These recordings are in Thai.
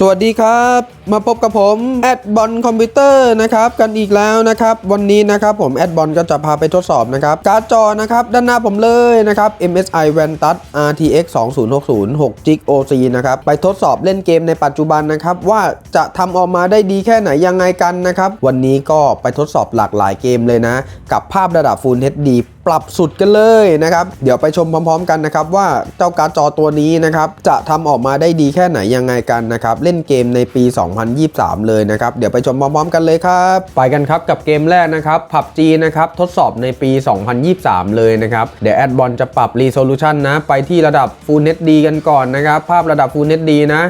สวัสดีครับ มาพบกับผมแอดบอลคอมพิวเตอร์นะครับกันอีกแล้วนะครับ วันนี้นะครับผมแอดบอลก็จะพาไปทดสอบนะครับ การ์ดจอนะครับ ด้านหน้าผมเลยนะครับ MSI Vantas RTX 2060 6 g OC นะครับ ไปทดสอบเล่นเกมในปัจจุบันนะครับ ว่าจะทำออกมาได้ดีแค่ไหนยังไงกันนะครับ วันนี้ก็ไปทดสอบหลากหลายเกมเลยนะ กับภาพระดับ Full HD ปรับสุดกันเลยนะครับ เดี๋ยวไปชมพร้อม ๆ กันนะครับ ว่าเจ้าการ์ดจอตัวนี้นะครับจะทำออกมาได้ดีแค่ไหนยังไงกันนะครับเล่นเกมในปี 2 2023 เลยนะครับ เดี๋ยวไปชมพร้อมๆกันเลยครับ ไปกันครับกับเกมแรกนะครับ PUBG นะครับทดสอบในปี 2023 เลยนะครับ เดี๋ยวแอดบอลจะปรับ Resolution นะ ไปที่ระดับ Full HD กันก่อนนะครับ ภาพระดับ Full HD นะ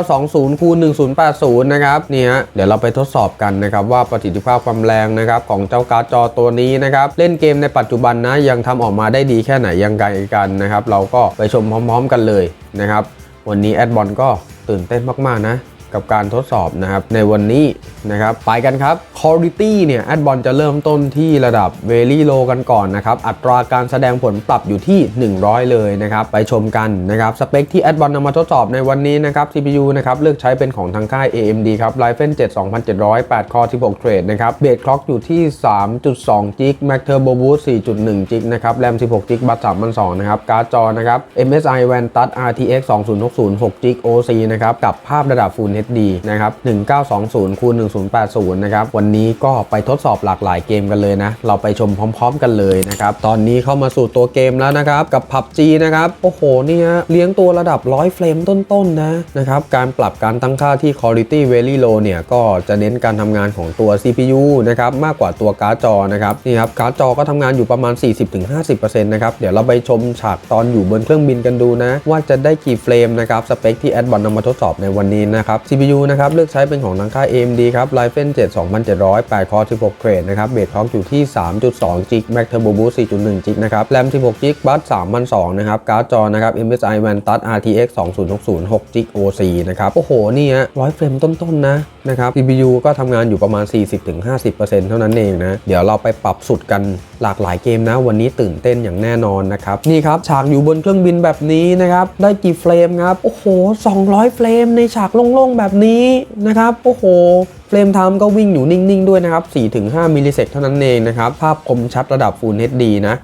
1920คูณ1080 นะครับนี่ฮะเดี๋ยวเราไปทดสอบกันนะครับ ว่าประสิทธิภาพความแรงนะครับของเจ้าการ์ดจอตัวนี้นะครับเล่นเกมในปัจจุบันนะยังทำออกมาได้ดีแค่ไหนยังไงกันนะครับ เราก็ไปชมพร้อม ๆ กันเลยนะครับ วันนี้แอดบอลก็ตื่นเต้นมาก ๆ นะ กับการทดสอบนะครับในวันนี้นะครับไปกันครับ Quality เนี่ยแอดบอลจะเริ่มต้นที่ระดับ Very Low กันก่อนนะครับ อัตราการแสดงผลปรับอยู่ที่ 100 เลยนะครับ ไปชมกันนะครับ สเปคที่แอดบอลนำมาทดสอบในวันนี้นะครับ CPU นะครับ เลือกใช้เป็นของทางค่าย AMD ครับ Ryzen 7 2700 8 Core 16 Thread นะครับเบสคล็อกอยู่ที่ 3.2 g Max Turbo Boost 4.1 g นะครับ RAM 16 g บัต3,200นะครับ การ์ดจอนะครับ MSI Vantas RTX 2060 6 g OC นะครับกับภาพระดับ Full HD นะครับ 1920คูณ1080 นะครับ วันนี้ก็ไปทดสอบหลากหลายเกมกันเลยนะ เราไปชมพร้อม ๆ กันเลยนะครับ ตอนนี้เข้ามาสู่ตัวเกมแล้วนะครับ กับ PUBG นะครับ โอ้โหเนี่ยเลี้ยงตัวระดับ 100 เฟรมต้น ๆ นะ นะครับ การปรับการตั้งค่าที่ Quality Very Low เนี่ย ก็จะเน้นการทำงานของตัว CPU นะครับ มากกว่าตัวการ์ดจอนะครับ นี่ครับ การ์ดจอก็ทำงานอยู่ประมาณ 40-50%นะครับ เดี๋ยวเราไปชมฉากตอนอยู่บนเครื่องบินกันดูนะ ว่าจะได้กี่เฟรมนะครับ สเปคที่แอดบอลนำมาทดสอบในวันนี้นะครับ CPU นะครับเลือกใช้เป็นของทางค่าย AMD ครับ Ryzen 7 2700 8 Core 16 Thread นะครับเบสคล็อกอยู่ที่ 3.2 g Max Turbo Boost 4.1 g นะครับ RAM 16 g บัส3,200นะครับการ์ดจอนะครับ MSI Vantas RTX 2060 6 g OC นะครับโอ้โหนี่ฮะ100 เฟรมต้นๆนะนะครับ CPU ก็ทำงานอยู่ประมาณ 40-50%เท่านั้นเองนะ เดี๋ยวเราไปปรับสุดกัน หลากหลายเกมนะ วันนี้ตื่นเต้นอย่างแน่นอนนะครับนี่ครับฉากอยู่บนเครื่องบินแบบนี้นะครับได้กี่เฟรมครับโอ้โห 200 เฟรมในฉากโล่งๆแบบนี้นะครับโอ้โห เฟรมไทม์ก็วิ่งอยู่นิ่งๆด้วยนะครับ 4-5 มิลลิเซกเท่านั้นเองนะครับ ภาพคมชัดระดับ Full HD นะ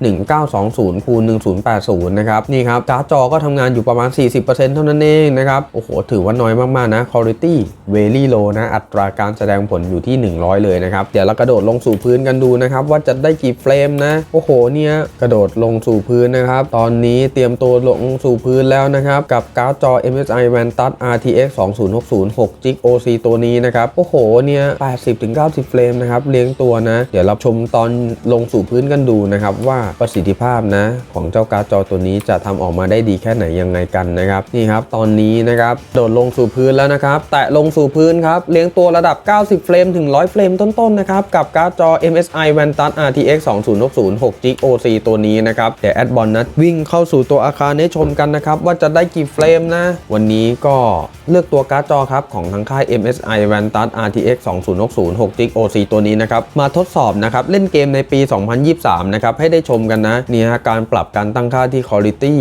1920คูณ1080 นะครับ นี่ครับ การ์ดจอก็ทำงานอยู่ประมาณ 40%เท่านั้นเองนะครับ โอ้โห ถือว่าน้อยมากๆนะ Quality very low นะ อัตราการแสดงผลอยู่ที่ 100 เลยนะครับ เดี๋ยวเรากระโดดลงสู่พื้นกันดูนะครับ ว่าจะได้กี่เฟรมนะ โอ้โห เนี่ย กระโดดลงสู่พื้นนะครับ ตอนนี้เตรียมตัวลงสู่พื้นแล้วนะครับ กับการ์ดจอ MSI Vantas RTX 2060 6 g OC ตัวนี้นะครับ โอ้โหเนี่ย80-90เฟรมนะครับเลี้ยงตัวนะ เดี๋ยวเราชมตอนลงสู่พื้นกันดูนะครับว่าประสิทธิภาพนะของเจ้าการ์ดจอตัวนี้จะทำออกมาได้ดีแค่ไหนยังไงกันนะครับนี่ครับตอนนี้นะครับโดดลงสู่พื้นแล้วนะครับแตะลงสู่พื้นครับเลี้ยงตัวระดับ 90 เฟรมถึง 100 เฟรมต้นๆนะครับกับการ์ดจอ MSI Vantas RTX 2060 6 g OC ตัวนี้นะครับเดี๋ยวแอดบอลนะวิ่งเข้าสู่ตัวอาคารให้ชมกันนะครับว่าจะได้กี่เฟรมนะ วันนี้ก็เลือกตัวการ์ดจอครับของทางค่าย MSI Vantas RTX 2060 6 g OC ตัวนี้นะครับ มาทดสอบนะครับ เล่นเกมในปี 2023 นะครับ ให้ได้ชมกันนะเนี่ฮะการปรับการตั้งค่าที่ Quality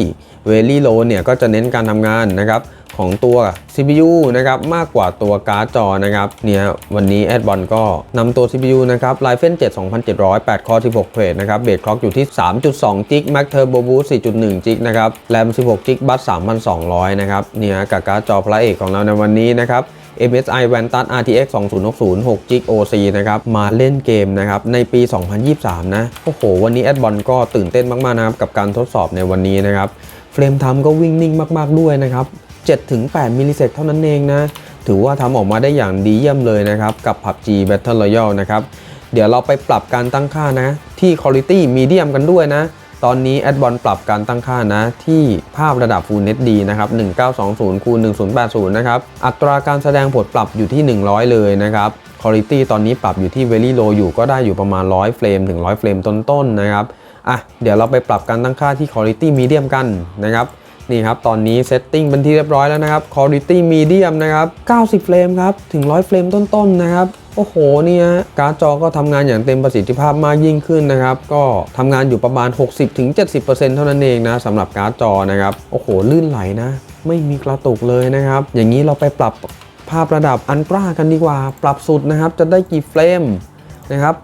Very Low เนี่ย ก็จะเน้นการทำงานนะครับของตัว CPU นะครับมากกว่าตัวการ์ดจอนะครับเนี่ยวันนี้แอดบอลก็นำตัว CPU นะครับ Ryzen 7 2700 8 Core 16 Thread นะครับเบสคล็อกอยู่ที่ 3.2 g Max Turbo Boost 4.1 g นะครับ RAM 16 g บัส3,200 นะครับเนี่ยกับการ์ดจอพระเอกของเราในวันนี้นะครับ MSI Vantas RTX 2060 6 g OC นะครับ มาเล่นเกมนะครับ ในปี 2023 นะ โอ้โห วันนี้แอดบอลก็ตื่นเต้นมากๆนะครับ กับการทดสอบในวันนี้นะครับ เฟรมทม์ก็วิ่งนิ่งมากๆด้วยนะครับ 7-8 มิลลิเซกเท่านั้นเองนะ ถือว่าทำออกมาได้อย่างดีเยี่ยมเลยนะครับ กับ PUBG Battle Royale นะครับ เดี๋ยวเราไปปรับการตั้งค่านะ ที่ Quality Medium กันด้วยนะ ตอนนี้แอดบอลปรับการตั้งค่านะ ที่ภาพระดับ Full HD นะครับ 1920คูณ1080 นะครับ อัตราการแสดงผลปรับอยู่ที่ 100 เลยนะครับ Quality ตอนนี้ปรับอยู่ที่ Very Low อยู่ก็ได้อยู่ประมาณ 100 เฟรมถึง 100 เฟรมต้นๆนะครับ อะ เดี๋ยวเราไปปรับการตั้งค่าที่ Quality Medium กันนะครับ นี่ครับ ตอนนี้เซตติ้งเป็นที่เรียบร้อยแล้วนะครับ Quality Medium นะครับ 90 เฟรมครับ ถึง 100 เฟรมต้นๆนะครับโอ้โหเนี่ยการ์ดจอก็ทำงานอย่างเต็มประสิทธิภาพมากยิ่งขึ้นนะครับ ก็ทำงานอยู่ประมาณ 60-70%เท่านั้นเองนะสำหรับการ์ดจอนะครับ โอ้โห ลื่นไหลนะ ไม่มีกระตุกเลยนะครับ อย่างนี้เราไปปรับภาพระดับอันตรากันดีกว่า ปรับสุดนะครับ จะได้กี่เฟรมนะครับ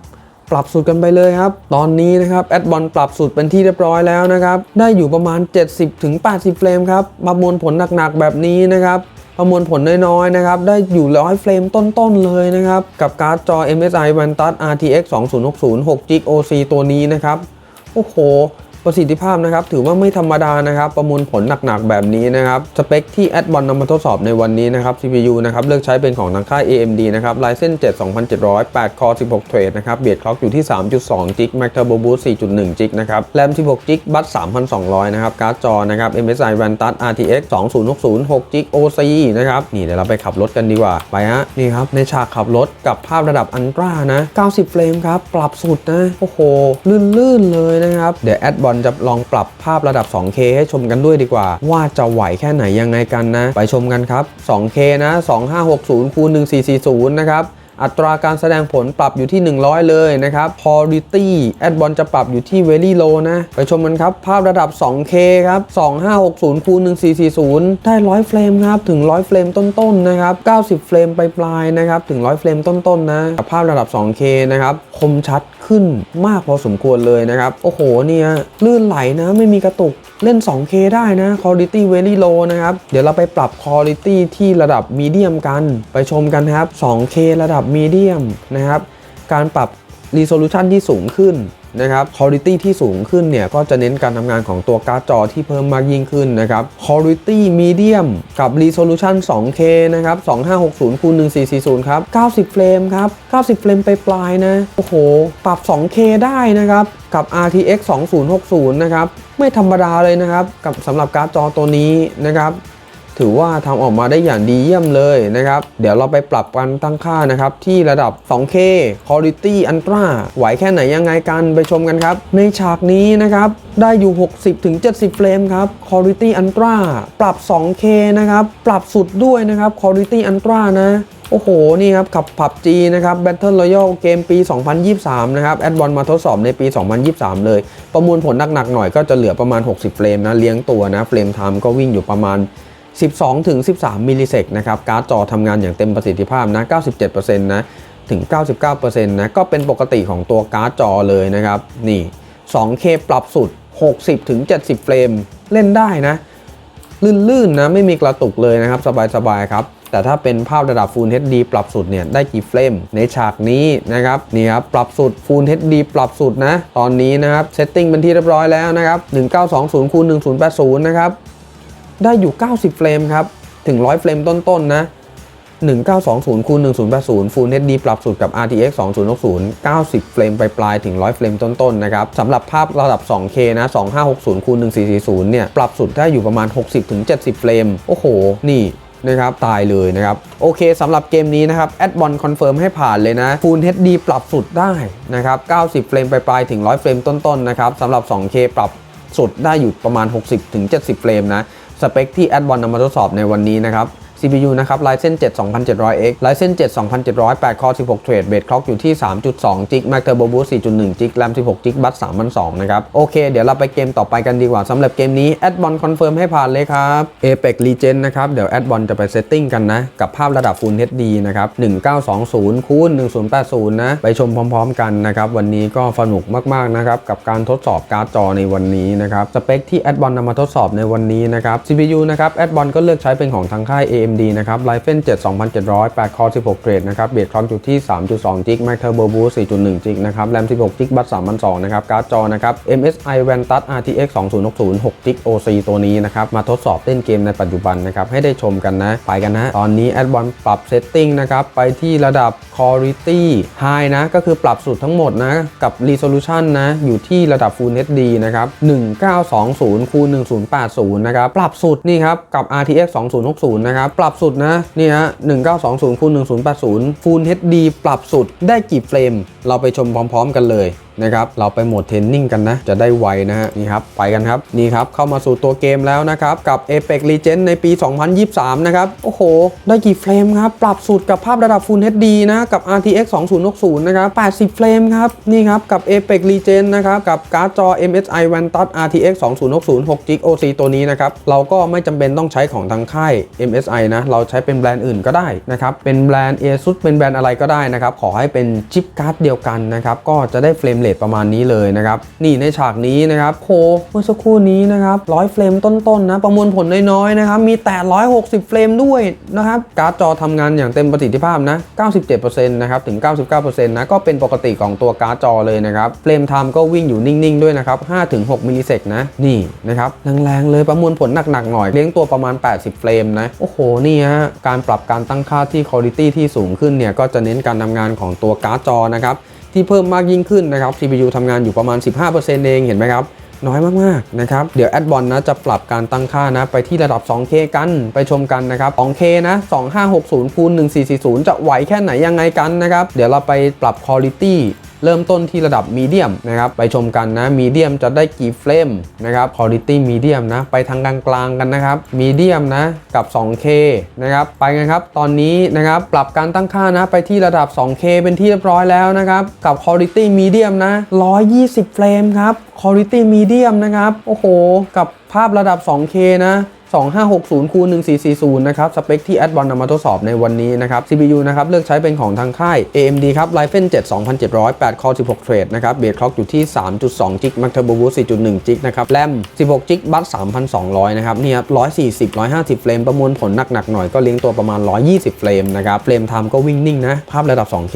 ปรับสูตรกันไปเลยครับ ตอนนี้นะครับแอดบอลปรับสูตรเป็นที่เรียบร้อยแล้วนะครับ ได้อยู่ประมาณ 70-80ถึง80 เฟรมครับประมวลผลหนักๆแบบนี้นะครับประมวลผลน้อยๆนะครับ ได้อยู่ร้อยเฟรมต้นๆเลยนะครับ กับการ์ดจอ MSI Vantas RTX 2060 6 g OC ตัวนี้นะครับ โอ้โห ประสิทธิภาพนะครับถือว่าไม่ธรรมดานะครับประมวลผลหนักๆแบบนี้นะครับสเปคที่แอดบอลนำมาทดสอบในวันนี้นะครับ CPU นะครับเลือกใช้เป็นของทางค่าย AMD นะครับ Ryzen 7 2700 8 Core 16 เทรดนะครับเบียดคล็อกอยู่ที่ 3.2 g Max Turbo Boost 4.1 g นะครับ RAM 16 g บัส3,200 นะครับ การ์ดจอนะครับ MSI Vantas RTX 2060 6 g OC นะครับนี่เดี๋ยวเราไปขับรถกันดีกว่าไปฮะนี่ครับในฉากขับรถกับภาพระดับอันตรานะ90 เฟรมครับปรับสุดนะโอ้โหลื่นๆเลยนะครับเดี๋ยวแอดบออลจะลองปรับภาพระดับ 2K ให้ชมกันด้วยดีกว่า ว่าจะไหวแค่ไหนยังไงกันนะ ไปชมกันครับ 2K นะ 2560คูณ1440 นะครับ อัตราการแสดงผลปรับอยู่ที่ 100 เลยนะครับ Quality แอดบอลจะปรับอยู่ที่ Very Low นะ ไปชมกันครับ ภาพระดับ 2K ครับ 2560คูณ1440 ได้ 100 เฟรมครับ ถึง 100 เฟรมต้นๆนะครับ 90 เฟรมปลายๆนะครับ ถึง 100 เฟรมต้นๆนะกับภาพระดับ 2K นะครับ คมชัดขึ้นมากพอสมควรเลยนะครับ โอ้โหเนี่ยลื่นไหลนะ ไม่มีกระตุกเล่น 2K ได้นะ Quality very low นะครับ เดี๋ยวเราไปปรับ Quality ที่ระดับ Medium กัน ไปชมกันครับ 2K ระดับ Medium นะครับการปรับ Resolution ที่สูงขึ้นนะครับ Quality ที่สูงขึ้นเนี่ยก็จะเน้นการทำงานของตัวการ์ดจอที่เพิ่มมากยิ่งขึ้นนะครับ Quality Medium กับ Resolution 2K นะครับ 2560 คูณ1440 ครับ 90 เฟรมครับ 90 เฟรมไปปลายนะ โอ้โห ปรับ 2K ได้นะครับ กับ RTX 2060 นะครับ ไม่ธรรมดาเลยนะครับ กับสำหรับการ์ดจอตัวนี้นะครับ ถือว่าทำออกมาได้อย่างดีเยี่ยมเลยนะครับ เดี๋ยวเราไปปรับกันตั้งค่านะครับ ที่ระดับ 2K Quality Ultra ไหวแค่ไหนยังไงกันไปชมกันครับ ในฉากนี้นะครับ ได้อยู่ 60-70 เฟรมครับ Quality Ultra ปรับ 2K นะครับ ปรับสุดด้วยนะครับ Quality Ultra นะโอ้โห นี่ครับขับ PUBG นะครับ Battle Royale เกมปี 2023 นะครับ แอดบอลมาทดสอบในปี 2023 เลย ประมวลผลหนักๆหน่อยก็จะเหลือประมาณ 60 เฟรมนะ เลี้ยงตัวนะ เฟรมไทม์ก็วิ่งอยู่ประมาณ 12ถึง13 มิลลิเซกนะครับการ์ดจอทำงานอย่างเต็มประสิทธิภาพนะ 97%นะถึง 99%นะก็เป็นปกติของตัวการ์ดจอเลยนะครับนี่ 2K ปรับสุด 60ถึง70 เฟรมเล่นได้นะ ลื่นๆนะไม่มีกระตุกเลยนะครับ สบายๆครับ แต่ถ้าเป็นภาพระดับ Full HD ปรับสุดเนี่ยได้กี่เฟรมในฉากนี้นะครับนี่ครับปรับสุด Full HD ปรับสุดนะ ตอนนี้นะครับเซตติ้งเป็นที่เรียบร้อยแล้วนะครับ 1920คูณ1080 นะครับ ได้อยู่ 90 เฟรมครับ ถึง 100 เฟรมต้นๆนะ1920คูณ1080 Full HD ปรับสุดกับ RTX 2060 90 เฟรมไปปลายถึง 100 เฟรมต้นๆนะครับสำหรับภาพระดับ 2K นะ 2560คูณ1440 เนี่ย ปรับสุดได้อยู่ประมาณ 60-70 เฟรม โอ้โห นี่นะครับตายเลยนะครับ โอเคสำหรับเกมนี้นะครับแอดบอลคอนเฟิร์มให้ผ่านเลยนะ Full HD ปรับสุดได้นะครับ 90 เฟรมไปปลายๆถึง 100 เฟรมต้นๆนะครับสำหรับ 2K ปรับสุดได้อยู่ประมาณ 60-70 เฟรมนะ สเปคที่แอดบอลนำมาทดสอบในวันนี้นะครับ CPU นะครับ Ryzen 7 2700X Ryzen 7 2700 8 Core 16 Thread Base Clock อยู่ที่ 3.2 g Max Turbo Boost 4.1 g RAM 16 g Bus 3,200นะครับ โอเค เดี๋ยวเราไปเกมต่อไปกันดีกว่าสำหรับเกมนี้แอดบอลคอนเฟิร์มให้ผ่านเลยครับ Apex Legend นะครับ เดี๋ยวแอดบอลจะไปเซตติ้งกันนะ กับภาพระดับ Full HD นะครับ 1920คูณ1080 นะ ไปชมพร้อมๆกันนะครับ วันนี้ก็สนุกมากๆนะครับกับการทดสอบการ์ดจอในวันนี้นะครับสเปคที่แอดบอลนำมาทดสอบในวันนี้นะครับ CPU นะครับแอดบอลก็เลือกใช้เป็นของทางค่าย AMD นะครับ Ryzen 7 2700 8 Core 16 Thread นะครับเบสคล็อกอยู่ที่ 3.2 g Max Turbo Boost 4.1 g นะครับ RAM 16 g Bus 3,200นะครับ การ์ดจอนะครับ MSI Vantas RTX 2060 6 g OC ตัวนี้นะครับ มาทดสอบเล่นเกมในปัจจุบันนะครับ ให้ได้ชมกันนะ ไปกันนะ ตอนนี้แอดบอลปรับเซตติ้งนะครับ ไปที่ระดับ Quality High นะ ก็คือปรับสุดทั้งหมดนะ กับ Resolution นะ อยู่ที่ระดับ Full HD นะครับ 1920คูณ1080 นะครับ ปรับสุดนี่ครับ กับ RTX 2060 นะครับปรับสุดนะนี่ฮะ1920คูณ1080 Full HD ปรับสุดได้กี่เฟรม เราไปชมพร้อม ๆ กันเลย นะครับเราไปโหมดเทรนนิ่งกันนะ จะได้ไวนะฮะนี่ครับไปกันครับนี่ครับเข้ามาสู่ตัวเกมแล้วนะครับ กับ Apex Legends ในปี 2023 นะครับ โอ้โห ได้กี่เฟรมครับ ปรับสูตรกับภาพระดับ Full HD นะ กับ RTX 2060 นะครับ 80 เฟรมครับ นี่ครับ กับ Apex Legends นะครับ กับการ์ดจอ MSI Vantage RTX 2060 6 g OC ตัวนี้นะครับ เราก็ไม่จำเป็นต้องใช้ของทางค่าย MSI นะ เราใช้เป็นแบรนด์อื่นก็ได้นะครับ เป็นแบรนด์ ASUS เป็นแบรนด์อะไรก็ได้นะครับ ขอให้เป็นชิปการ์ดเดียวกันนะครับ ก็จะได้เฟรมเรทประมาณนี้เลยนะครับ นี่ในฉากนี้นะครับโหเมื่อสักครู่นี้นะครับร้อยเฟรมต้นๆนะ ประมวลผลน้อยๆนะครับ มีแต่ 160 เฟรมด้วยนะครับ การ์ดจอทำงานอย่างเต็มประสิทธิภาพนะ 97%นะครับถึง 99%นะ ก็เป็นปกติของตัวการ์ดจอเลยนะครับ เฟรมไทม์ก็วิ่งอยู่นิ่งๆ ด้วยนะครับ5-6มิลลิเซกนะ นี่นะครับแรงๆเลยประมวลผลหนักๆหน่อยเลี้ยงตัวประมาณ 80 เฟรมนะ โอ้โห นี่ฮะการปรับการตั้งค่าที่คุณภาพที่สูงขึ้นเนี่ยก็จะเน้นการทำงานของตัวการ์ดจอนะครับ ที่เพิ่มมากยิ่งขึ้นนะครับ CPU ทำงานอยู่ประมาณ 15%เองเห็นไหมครับ น้อยมากๆนะครับ เดี๋ยวแอดบอลนะจะปรับการตั้งค่านะ ไปที่ระดับ 2K กันไปชมกันนะครับ 2K นะ 2560คูณ1440 จะไหวแค่ไหนยังไงกันนะครับ เดี๋ยวเราไปปรับ Quality เริ่มต้นที่ระดับมีเดียมนะครับไปชมกันนะมีเดียมจะได้กี่เฟรมนะครับ Quality Medium นะไปทางกลางๆกันนะครับมีเดียมนะกับ 2K นะครับไปกันครับตอนนี้นะครับปรับการตั้งค่านะไปที่ระดับ 2K เป็นที่เรียบร้อยแล้วนะครับกับ Quality Medium นะ120 เฟรมครับ Quality Medium นะครับโอ้โหกับภาพระดับ 2K นะ 2560คูณ1440นะครับสเปคที่แอดบอลนำมาทดสอบในวันนี้นะครับ CPU นะครับเลือกใช้เป็นของทางค่าย AMD ครับ Ryzen 7 2700 8 Core 16 Thread นะครับเบสคล็อกอยู่ที่ 3.2 g b Max Turbo Boost 4.1 g b นะครับ RAM 16 g b บัส3,200 นะครับเนี่ครับ140 150 เฟรมประมวลผลหนักๆหน่อยก็เลี้ยงตัวประมาณ 120 เฟรมนะครับเฟรมไทม์ก็วิ่งนิ่งนะ ภาพระดับ 2K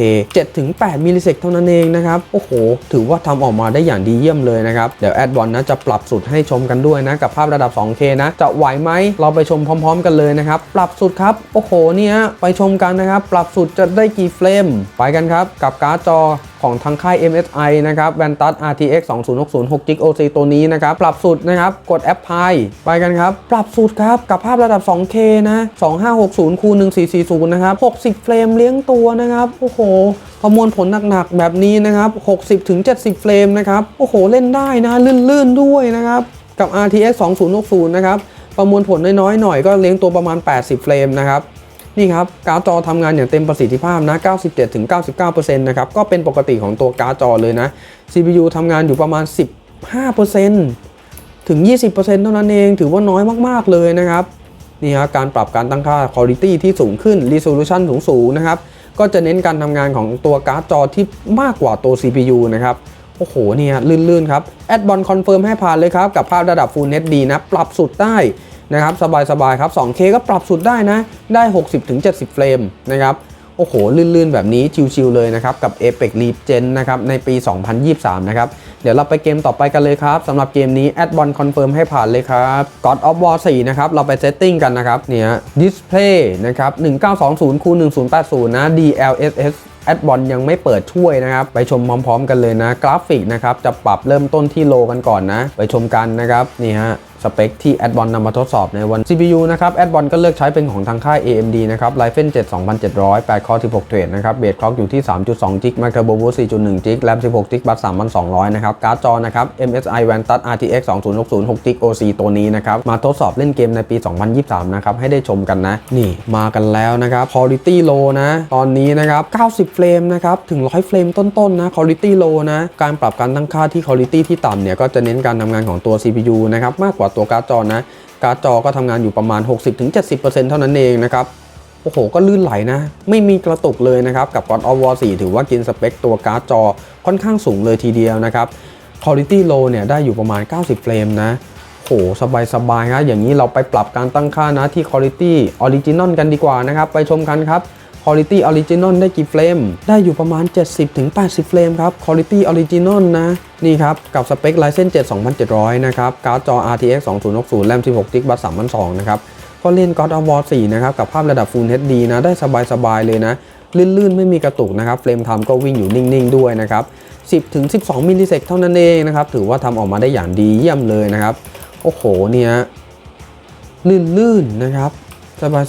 7-8มิลลิเซกเท่านั้นเองนะครับโอ้โห ถือว่าทำออกมาได้อย่างดีเยี่ยมเลยนะครับเดี๋ยวแอดบอลนะจะปรับสุดให้ชมกันด้วยนะกับภาพระดับ 2K นะจะไหวไหม เราไปชมพร้อม ๆ กันเลยนะครับ ปรับสุดครับ โอ้โหเนี่ยไปชมกันนะครับ ปรับสุดจะได้กี่เฟรม ไปกันครับ กับการ์ดจอของทางค่าย MSI นะครับ Vantage RTX 2060 6 g OC ตัวนี้นะครับ ปรับสุดนะครับ กดแอปพลายไปกันครับ ปรับสุดครับ กับภาพระดับ 2K นะ 2560คูณ1440 นะครับ 60 เฟรมเลี้ยงตัวนะครับ โอ้โห ประมวลผลหนักๆ แบบนี้นะครับ 60-70 เฟรมนะครับ โอ้โห เล่นได้นะ ลื่นๆ ด้วยนะครับ กับ RTX 2060 นะครับ ประมวลผลน้อยๆหน่อยก็เลี้ยงตัวประมาณ 80 เฟรมนะครับนี่ครับการ์ดจอทำงานอย่างเต็มประสิทธิภาพนะ 97-99%นะครับก็เป็นปกติของตัวการ์ดจอเลยนะ CPU ทำงานอยู่ประมาณ 15%ถึง 20%เท่านั้นเองถือว่าน้อยมากๆเลยนะครับนี่ฮะการปรับการตั้งค่า Quality ที่สูงขึ้น Resolution สูงสูงๆนะครับก็จะเน้นการทำงานของตัวการ์ดจอที่มากกว่าตัว CPU นะครับ โอ้โหเนี่ยลื่นๆครับแอดบอลคอนเฟิร์มให้ผ่านเลยครับ กับภาพระดับ Full HD นะ ปรับสุดได้นะครับ สบายๆครับ 2K ก็ปรับสุดได้นะ ได้ 60-70 เฟรมนะครับ โอ้โห ลื่นๆ แบบนี้ชิวๆเลยนะครับ กับ Apex Legends นะครับ ในปี 2023 นะครับ เดี๋ยวเราไปเกมต่อไปกันเลยครับสำหรับเกมนี้แอดบอลคอนเฟิร์มให้ผ่านเลยครับ God of War 4 นะครับ เราไปเซตติ้งกันนะครับ เนี่ย Display นะครับ 1920คูณ1080 นะ DLSS แอดบอลยังไม่เปิดช่วยนะครับ ไปชมพร้อม ๆ กันเลยนะ กราฟิกนะครับ จะปรับเริ่มต้นที่โลกันก่อนนะ ไปชมกันนะครับ นี่ฮะ สเปคที่แอดบอลนำมาทดสอบในวัน CPU นะครับแอดบอลก็เลือกใช้เป็นของทางค่าย AMD นะครับ Ryzen 7 2700 8 Core 16 Thread นะครับเบสคล็อกอยู่ที่ 3.2 g b Max Turbo Boost 4.1 g b RAM 16 g b บัส3,200 นะครับ การ์ดจอนะครับ MSI Vantage RTX 2060 6 g OC ตัวนี้นะครับ มาทดสอบเล่นเกมในปี 2023 นะครับ ให้ได้ชมกันนะ นี่มากันแล้วนะครับ Quality Low นะ ตอนนี้นะครับ 90 เฟรมนะครับ ถึง 100 เฟรมต้นๆนะ Quality Low นะ การปรับการตั้งค่าที่ Quality ที่ต่ำเนี่ยก็จะเน้นการทำงานของตัว CPU นะครับมากกว่าตัวการ์ดจอนะ การ์ดจอก็ทำงานอยู่ประมาณ 60-70%เท่านั้นเองนะครับโอ้โห ก็ลื่นไหลนะ ไม่มีกระตุกเลยนะครับ กับ God of War 4 ถือว่ากินสเปคตัวการ์ดจอค่อนข้างสูงเลยทีเดียวนะครับ Quality Low เนี่ยได้อยู่ประมาณ 90 เฟรมนะโหสบายๆครับอย่างนี้เราไปปรับการตั้งค่านะที่ Quality Original กันดีกว่านะครับ ไปชมกันครับ Quality Original ได้กี่เฟรม ได้อยู่ประมาณ 70-80 เฟรมครับ Quality Original นะ นี่ครับ กับสเปค Ryzen 7 2700 นะครับ การ์ดจอ RTX 2060 RAM 16 g b บัส3,200นะครับ ก็เล่น God of War 4 นะครับ กับภาพระดับ Full HD นะ ได้สบาย ๆ เลยนะ ลื่น ๆ ไม่มีกระตุกนะครับ เฟรมไทม์ก็วิ่งอยู่นิ่ง ๆ ด้วยนะครับ 10-12 มิลลิเซกเท่านั้นเองนะครับ ถือว่าทำออกมาได้อย่างดีเยี่ยมเลยนะครับ โอ้โห เนี่ยลื่นๆนะครับ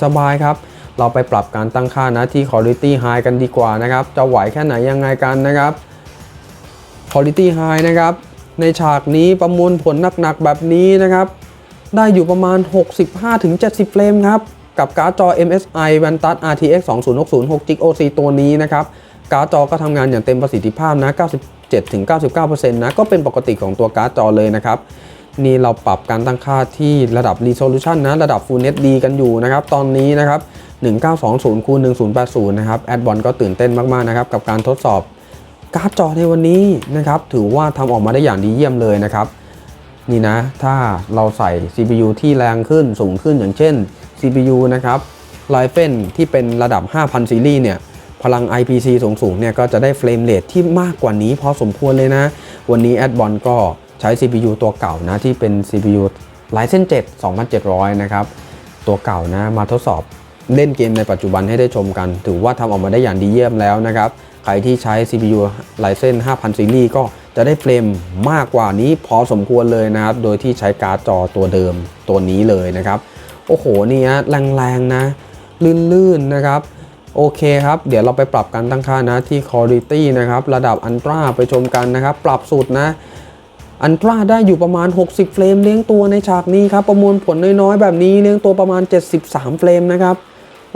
สบายๆครับ เราไปปรับการตั้งค่านะที่ Quality High กันดีกว่านะครับ จะไหวแค่ไหนยังไงกันนะครับ Quality High นะครับ ในฉากนี้ประมวลผลหนักๆแบบนี้นะครับ ได้อยู่ประมาณ 65-70 เฟรมครับ กับการ์ดจอ MSI Vantage RTX 2060 6 g OC ตัวนี้นะครับ การ์ดจอก็ทำงานอย่างเต็มประสิทธิภาพนะ 97-99%นะ ก็เป็นปกติของตัวการ์ดจอเลยนะครับนี่เราปรับการตั้งค่าที่ระดับ Resolution นะ ระดับ Full HD กันอยู่นะครับ ตอนนี้นะครับ 1920คูณ1080นะครับแอดบอลก็ตื่นเต้นมากๆนะครับกับการทดสอบการ์ดจอในวันนี้นะครับถือว่าทำออกมาได้อย่างดีเยี่ยมเลยนะครับนี่นะถ้าเราใส่ CPU ที่แรงขึ้นสูงขึ้นอย่างเช่น CPU นะครับ Ryzen ที่เป็นระดับ 5,000 ซีรีส์เนี่ยพลัง IPC สูงๆ เนี่ยก็จะได้เฟรมเรทที่มากกว่านี้พอสมควรเลยนะ วันนี้ a d b o n ก็ใช้ CPU ตัวเก่านะ ที่เป็น CPU Ryzen 7 2700 นะครับ ตัวเก่านะ มาทดสอบ เล่นเกมในปัจจุบันให้ได้ชมกัน ถือว่าทำออกมาได้อย่างดีเยี่ยมแล้วนะครับ ใครที่ใช้ CPU Ryzen 5000 ซีรีส์ก็จะได้เฟรมมากกว่านี้พอสมควรเลยนะครับ โดยที่ใช้การ์ดจอตัวเดิมตัวนี้เลยนะครับ โอ้โหนี่ฮะแรงๆนะ ลื่นๆนะครับ โอเคครับ เดี๋ยวเราไปปรับการตั้งค่านะที่ Quality นะครับ ระดับอันตราไปชมกันนะครับ ปรับสุดนะอันตราได้อยู่ประมาณ 60 เฟรมเลี้ยงตัวในฉากนี้ครับ ประมวลผลน้อยๆ แบบนี้เลี้ยงตัวประมาณ 73 เฟรมนะครับ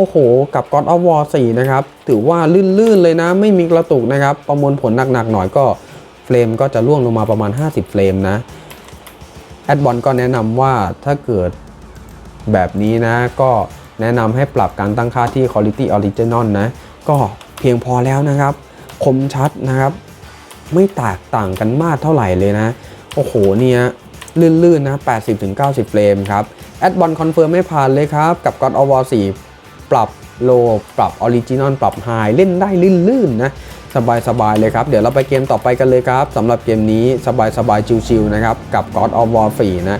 โอ้โห กับ God of War 4 นะครับ ถือว่าลื่น ๆ เลยนะ ไม่มีกระตุกนะครับ ประมวลผลหนัก ๆ หน่อยก็เฟรมก็จะล่วงลงมาประมาณ 50 เฟรมนะ แอดบอลก็แนะนำว่าถ้าเกิดแบบนี้นะ ก็แนะนำให้ปรับการตั้งค่าที่ Quality Original นะ ก็เพียงพอแล้วนะครับ คมชัดนะครับ ไม่แตกต่างกันมากเท่าไหร่เลยนะ โอ้โหเนี่ยลื่น ๆ นะ 80-90 เฟรมครับ แอดบอลคอนเฟิร์มไม่ผ่านเลยครับ กับ God of War 4 ปรับโลปรับออริจินอลปรับไฮเล่นได้ลื่นๆนะสบายๆเลยครับ เดี๋ยวเราไปเกมต่อไปกันเลยครับสำหรับเกมนี้สบายๆชิวๆนะครับ กับ God of War 4 นะ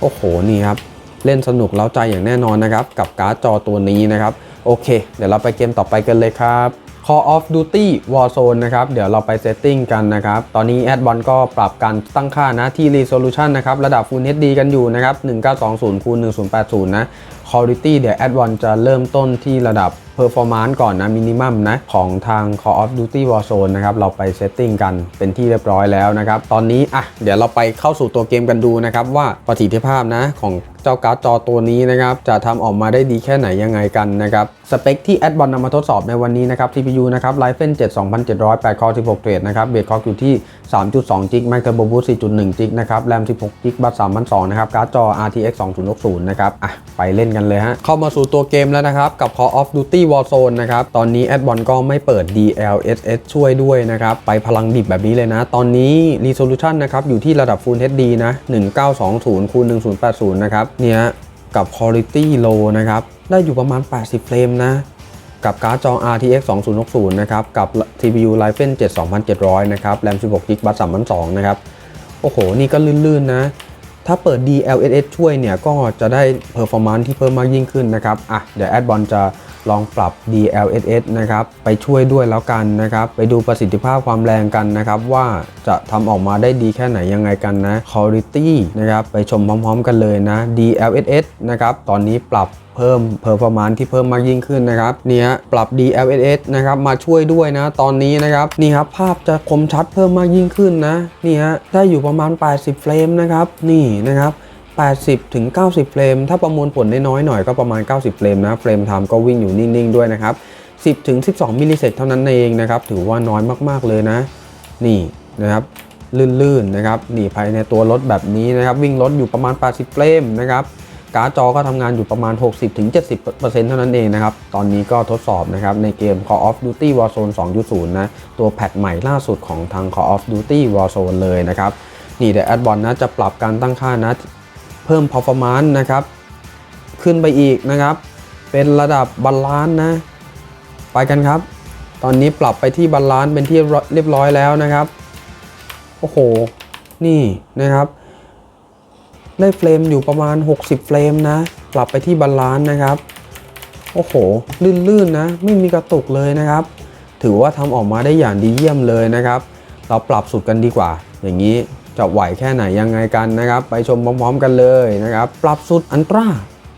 โอ้โห นี่ครับ เล่นสนุกเล้าใจอย่างแน่นอนนะครับ กับการ์ดจอตัวนี้นะครับ โอเค เดี๋ยวเราไปเกมต่อไปกันเลยครับ Call of Duty Warzone นะครับ เดี๋ยวเราไปเซตติ้งกันนะครับ ตอนนี้แอดบอลก็ปรับการตั้งค่านะที่ Resolution นะครับ ระดับ Full HD กันอยู่นะครับ 1920คูณ1080 นะ Quality เดี๋ยวแอดบอลจะเริ่มต้นที่ระดับ Performance ก่อนนะ Minimum นะ ของทาง Call of Duty Warzone นะครับ เราไปเซตติ้งกันเป็นที่เรียบร้อยแล้วนะครับ ตอนนี้ อะ เดี๋ยวเราไปเข้าสู่ตัวเกมกันดูนะครับ ว่าประสิทธิภาพนะของเจ้าการ์ดจอตัวนี้นะครับ จะทำออกมาได้ดีแค่ไหนยังไงกันนะครับ สเปคที่แอดบอลนำมาทดสอบในวันนี้นะครับ CPU นะครับ Ryzen 7 2700 8 core 16เทรดนะครับเบสคอร์อยู่ที่3.2 จิก Max Turbo Boost 4.1 จิกนะครับ RAM 16 จิก บัต3,200นะครับ การ์ดจอ RTX 2060 นะครับ อะ ไปเล่นกันเลยฮะ เข้ามาสู่ตัวเกมแล้วนะครับ กับ Call of Duty Warzone นะครับ ตอนนี้แอดบอลก็ไม่เปิด DLSS ช่วยด้วยนะครับ ไปพลังดิบแบบนี้เลยนะ ตอนนี้ Resolution นะครับ อยู่ที่ระดับ Full HD นะ 1920คูณ1080 นะครับ เนี่ย กับ Quality Low นะครับ ได้อยู่ประมาณ 80 เฟรมนะ กับการ์ดจอ RTX 2060นะครับกับ CPU Ryzen 7 2700นะครับ RAM 16 GB บัต3,200นะครับโอ้โห นี่ก็ลื่นๆนะ ถ้าเปิด DLSS ช่วยเนี่ยก็จะได้ performance ที่เพิ่มมากยิ่งขึ้นนะครับอะเดี๋ยวแอดบอลจะลองปรับ DLSS นะครับไปช่วยด้วยแล้วกันนะครับไปดูประสิทธิภาพความแรงกันนะครับว่าจะทำออกมาได้ดีแค่ไหนยังไงกันนะ Quality นะครับไปชมพร้อมๆกันเลยนะ DLSS นะครับตอนนี้ปรับ เพิ่ม performance ที่เพิ่มมากยิ่งขึ้นนะครับเนี่ยปรับ DLSS นะครับมาช่วยด้วยนะตอนนี้นะครับนี่ครับภาพจะคมชัดเพิ่มมากยิ่งขึ้นนะนี่ฮะได้อยู่ประมาณ 80 เฟรมนะครับนี่นะครับ80ถึง90 เฟรม ถ้าประมวลผลได้น้อยหน่อยก็ประมาณ 90 เฟรมนะ เฟรมไทม์ก็วิ่งอยู่นิ่งๆด้วยนะครับ 10ถึง12 มิลลิเซกเท่านั้นเองนะครับ ถือว่าน้อยมากๆเลยนะ นี่นะครับลื่นๆนะครับ นี่ภายในตัวรถแบบนี้นะครับ วิ่งรถอยู่ประมาณ 80 เฟรมนะครับ การ์ดจอก็ทำงานอยู่ประมาณ 60-70%เท่านั้นเองนะครับ ตอนนี้ก็ทดสอบนะครับในเกม Call of Duty Warzone 2.0 นะ ตัวแพทใหม่ล่าสุดของทาง Call of Duty Warzone เลยนะครับ นี่เดี๋ยวแอดบอลนะจะปรับการตั้งค่านะ เพิ่ม performance นะครับ ขึ้นไปอีกนะครับ เป็นระดับบาลานซ์นะ ไปกันครับ ตอนนี้ปรับไปที่บาลานซ์เป็นที่เรียบร้อยแล้วนะครับ โอ้โห นี่นะครับ ได้เฟรมอยู่ประมาณ 60 เฟรมนะปรับไปที่บาลานซ์นะครับ โอ้โห ลื่นๆนะ ไม่มีกระตุกเลยนะครับ ถือว่าทำออกมาได้อย่างดีเยี่ยมเลยนะครับ เราปรับสุดกันดีกว่า อย่างนี้จะไหวแค่ไหนยังไงกันนะครับ ไปชมพร้อมๆกันเลยนะครับ ปรับสุดอันตรา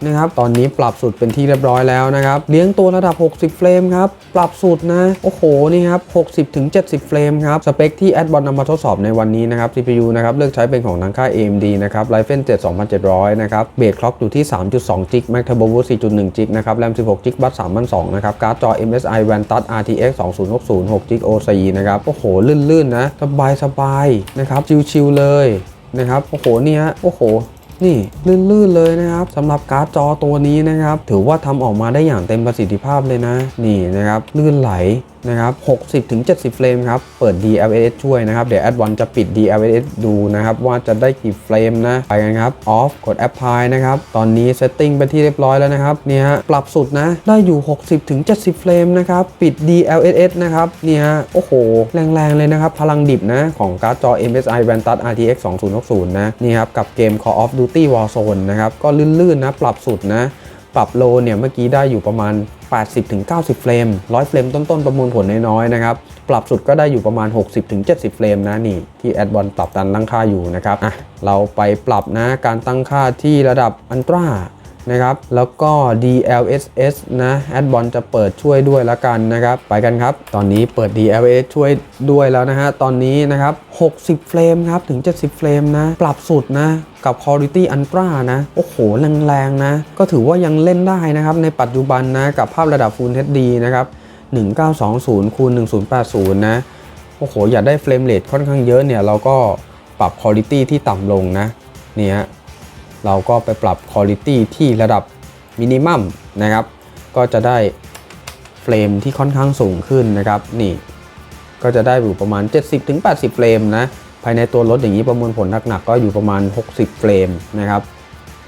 นะครับ ตอนนี้ปรับสุดเป็นที่เรียบร้อยแล้วนะครับ เลี้ยงตัวระดับ 60 เฟรมครับ ปรับสุดนะ โอ้โห นี่ครับ 60 ถึง 70 เฟรมครับ สเปคที่แอดบอลนำมาทดสอบในวันนี้นะครับ CPU นะครับ เลือกใช้เป็นของทางค่าย AMD นะครับ Ryzen 7 2700 นะครับ เบสคล็อกอยู่ที่ 3.2จิก Max Turbo Boost 4.1จิกนะครับแรม16จิกบัส3,200นะครับ การ์ดจอ MSI Vantage RTX 2060 6จิก OC นะครับ โอ้โห ลื่นๆนะ สบายๆ นะครับ ชิลๆเลยนะครับ โอ้โห นี่ฮะ โอ้โห นี่ลื่นๆเลยนะครับสำหรับการ์ดจอตัวนี้นะครับ ถือว่าทำออกมาได้อย่างเต็มประสิทธิภาพเลยนะ นี่นะครับลื่นไหล นะครับ 60-70 เฟรมครับ เปิด DLSS ช่วยนะครับ เดี๋ยวแอดวันจะปิด DLSS ดูนะครับ ว่าจะได้กี่เฟรมนะ ไปกันครับ off กด apply นะครับ ตอนนี้ setting ไปที่เรียบร้อยแล้วนะครับนี่ฮะปรับสุดนะ ได้อยู่ 60-70 เฟรมนะครับ ปิด DLSS นะครับนี่ฮะโอ้โห แรงๆ เลยนะครับ พลังดิบนะ ของการ์ดจอ MSI Vantage RTX 2060 นะ นี่ครับ กับเกม Call of Duty Warzone นะครับ ก็ลื่นๆนะ ปรับสุดนะ ปรับโลเนี่ยเมื่อกี้ได้อยู่ประมาณ 80-90 เฟรม 100 เฟรมต้นๆ ประมวลผลน้อยๆนะครับ ปรับสุดก็ได้อยู่ประมาณ 60-70 เฟรมนะนี่ที่แอดบอลปรับตันตั้งค่าอยู่นะครับอะเราไปปรับนะการตั้งค่าที่ระดับอันตรา นะครับ แล้วก็ DLSS นะแอดบอลจะเปิดช่วยด้วยละกันนะครับ ไปกันครับ ตอนนี้เปิด DLSS ช่วยด้วยแล้วนะฮะ ตอนนี้นะครับ 60 เฟรมครับ ถึง 70 เฟรมนะ ปรับสุดนะกับ Quality Ultra นะ โอ้โห แรงๆ นะ ก็ถือว่ายังเล่นได้นะครับ ในปัจจุบันนะ กับภาพระดับ Full HD นะครับ 1920คูณ1080 นะ โอ้โห อยากได้เฟรมเรทค่อนข้างเยอะเนี่ย เราก็ปรับ Quality ที่ต่ำลงนะเนี่ย เราก็ไปปรับ Quality ที่ระดับมินิมัมนะครับ ก็จะได้เฟรมที่ค่อนข้างสูงขึ้นนะครับ นี่ ก็จะได้อยู่ประมาณ 70-80 เฟรมนะ ภายในตัวรถอย่างนี้ประมวลผลหนักๆก็อยู่ประมาณ 60 เฟรมนะครับ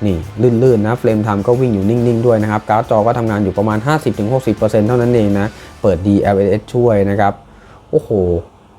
นี่ลื่นๆนะ เฟรมไทม์ก็วิ่งอยู่นิ่งๆด้วยนะครับ การ์ดจอก็ทำงานอยู่ประมาณ 50-60%เท่านั้นเองนะ เปิด DLSS ช่วยนะครับ โอ้โห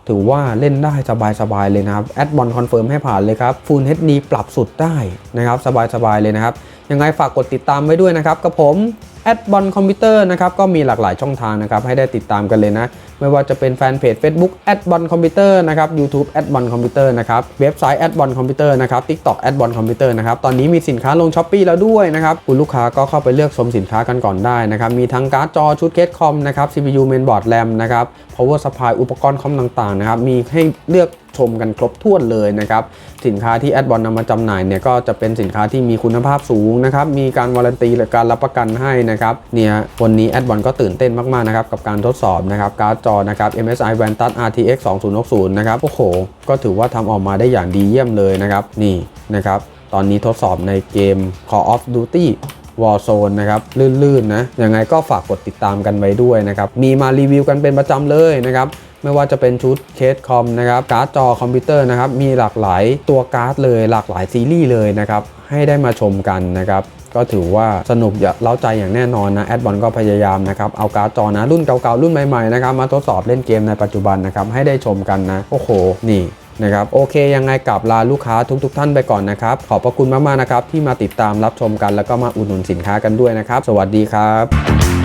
ถือว่าเล่นได้สบายๆเลยนะครับแอดบอลคอนเฟิร์มให้ผ่านเลยครับฟูลเฮดนีปรับสุดได้นะครับสบายๆเลยนะครับยังไงฝากกดติดตามไว้ด้วยนะครับกับผมแอดบอลคอมพิวเตอร์นะครับก็มีหลากหลายช่องทางนะครับให้ได้ติดตามกันเลยนะ ไม่ว่าจะเป็นแฟนเพจ Facebook แอดบอลคอมพิวเตอร์นะครับยูทูบแอดบอลคอมพิวเตอร์นะครับเว็บไซต์แอดบอลคอมพิวเตอร์นะครับทิกตอกแอดบอลคอมพิวเตอร์นะครับตอนนี้มีสินค้าลงช้อปปีแล้วด้วยนะครับคุณลูกค้าก็เข้าไปเลือกชมสินค้ากันก่อนได้นะครับมีทั้งการ์ดจอชุดเคสคอมนะครับ CPU mainboard RAM นะครับ power supply อุปกรณ์คอมต่างๆนะครับมีให้เลือกชมกันครบถ้วนเลยนะครับ สินค้าที่แอดบอลนำมาจำหน่ายเนี่ยก็จะเป็นสินค้าที่มีคุณภาพสูงนะครับ มีการวารันตีและการรับประกันให้นะครับ เนี่ยวันนี้แอดบอลก็ตื่นเต้นมากๆนะครับกับการทดสอบนะครับการ์ดจอนะครับ MSI Vantage RTX 2060นะครับ โอ้โห ก็ถือว่าทำออกมาได้อย่างดีเยี่ยมเลยนะครับ นี่นะครับ ตอนนี้ทดสอบในเกม Call of Duty Warzone นะครับ ลื่นๆนะ ยังไงก็ฝากกดติดตามกันไว้ด้วยนะครับ มีมารีวิวกันเป็นประจำเลยนะครับ ไม่ว่าจะเป็นชุดเคสคอมนะครับการ์ดจอคอมพิวเตอร์นะครับมีหลากหลายตัวการ์ดเลยหลากหลายซีรีส์เลยนะครับให้ได้มาชมกันนะครับก็ถือว่าสนุกเล้าใจอย่างแน่นอนนะแอดบอลก็พยายามนะครับเอาการ์ดจอนะรุ่นเก่าๆรุ่นใหม่ๆนะครับมาทดสอบเล่นเกมในปัจจุบันนะครับให้ได้ชมกันนะโอ้โหนี่นะครับโอเคยังไงกลับลาลูกค้าทุกๆทท่านไปก่อนนะครับ ขอบพระคุณมากๆนะครับที่มาติดตามรับชมกัน แล้วก็มาอุดหนุนสินค้ากันด้วยนะครับ สวัสดีครับ